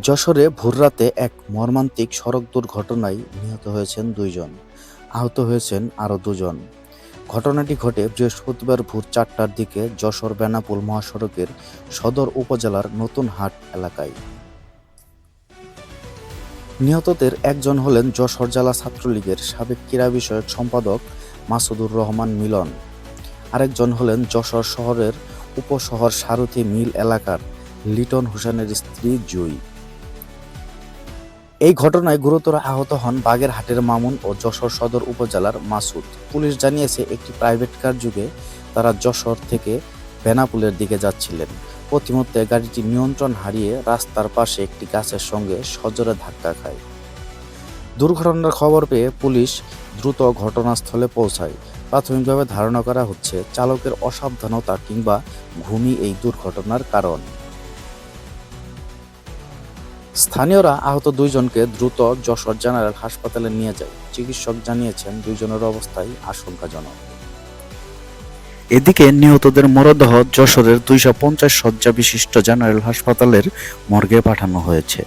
যশোরে ভোররাতে এক মর্মান্তিক সড়ক দুর্ঘটনায় নিহত হয়েছেন দুইজন। আহত হয়েছেন আরও দুজন। ঘটনাটি ঘটে বৃহস্পতিবার ভোর চারটার দিকে যশোর বেনাপুল মহাসড়কের সদর উপজেলার নতুন হাট এলাকায়। নিহতদের একজন হলেন যশোর জেলা ছাত্রলীগের সাবেক ক্রীড়া বিষয়ক সম্পাদক মাসুদুর রহমান মিলন। আরেকজন হলেন যশোর শহরের উপশহর সারথি মিল এলাকার লিটন হোসেনের স্ত্রী জুই। এই ঘটনায় গুরুতর আহত হন বাগেরহাটের মামুন ও যশোর সদর উপজেলার মাসুদ। পুলিশ জানিয়েছে, একটি প্রাইভেট কার যুগে তারা যশোর থেকে বেনাপুলের দিকে যাচ্ছিলেন। প্রতিমধ্যে গাড়িটি নিয়ন্ত্রণ হারিয়ে রাস্তার পাশে একটি গাছের সঙ্গে সজোরে ধাক্কা খায়। দুর্ঘটনার খবর পেয়ে পুলিশ দ্রুত ঘটনাস্থলে পৌঁছায়। প্রাথমিকভাবে ধারণা করা হচ্ছে, চালকের অসাবধানতা কিংবা ঘুমই এই দুর্ঘটনার কারণ। স্থানীয়রা আহত দুইজনকে দ্রুত যশোর জেনারেল হাসপাতালে নিয়ে যায়। চিকিৎসক জানিয়েছেন, দুইজনের অবস্থায় আশঙ্কাজনক। এদিকে নিহতদের মরদেহ যশোরের দুইশো পঞ্চাশ শয্যা বিশিষ্ট জেনারেল হাসপাতালের মর্গে পাঠানো হয়েছে।